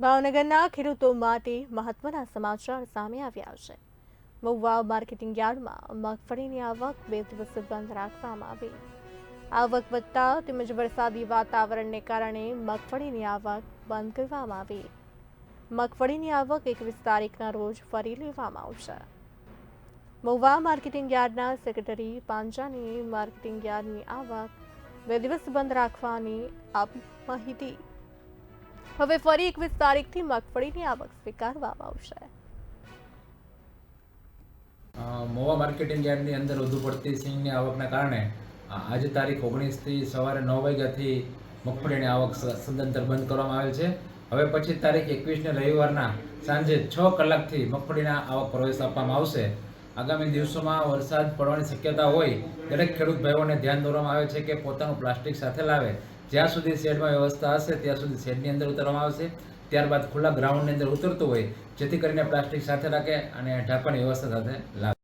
ભાવનગરના ખેડૂતો માટે મહત્વના સમાચાર સામે આવ્યા છે. મહુવા માર્કેટિંગ યાર્ડમાં મગફળીની આવક બે દિવસ બંધ રાખવામાં આવી. આવક વધતા તેમજ વરસાદી વાતાવરણને કારણે મગફળીની આવક બંધ કરવામાં આવી. મગફળીની આવક એકવીસ તારીખના રોજ ફરી લેવામાં આવશે. મહુવા માર્કેટિંગ યાર્ડના સેક્રેટરી પાંજાની માર્કેટિંગ યાર્ડની આવક બે દિવસ બંધ રાખવાની આપી માહિતી હવે ફરી એકવીસ તારીખથી મગફળીની આવક સ્વીકારવામાં આવશે. મોવા માર્કેટિંગ યાર્ડની અંદર વધુ પડતી સિંગની આવકના કારણે આજે તારીખ ઓગણીસથી સવારે નવ વાગ્યાથી મગફળીની આવક સદંતર બંધ કરવામાં આવેલ છે. હવે પછી તારીખ એકવીસને રવિવારના સાંજે છ કલાકથી મગફળીના આવક પ્રવેશ આપવામાં આવશે. આગામી દિવસોમાં વરસાદ પડવાની શક્યતા હોય, દરેક ખેડૂત ભાઈઓને ધ્યાન દોરવામાં આવે છે કે પોતાનું પ્લાસ્ટિક સાથે લાવે. જ્યાં સુધી શેડમાં વ્યવસ્થા હશે, ત્યાં સુધી શેડની અંદર ઉતારવામાં આવશે. ત્યારબાદ ખુલ્લા ગ્રાઉન્ડની અંદર ઉતરતો હોય, જેથી કરીને પ્લાસ્ટિક સાથે રાખે અને ઢાંકણ વ્યવસ્થા સાથે લાવે.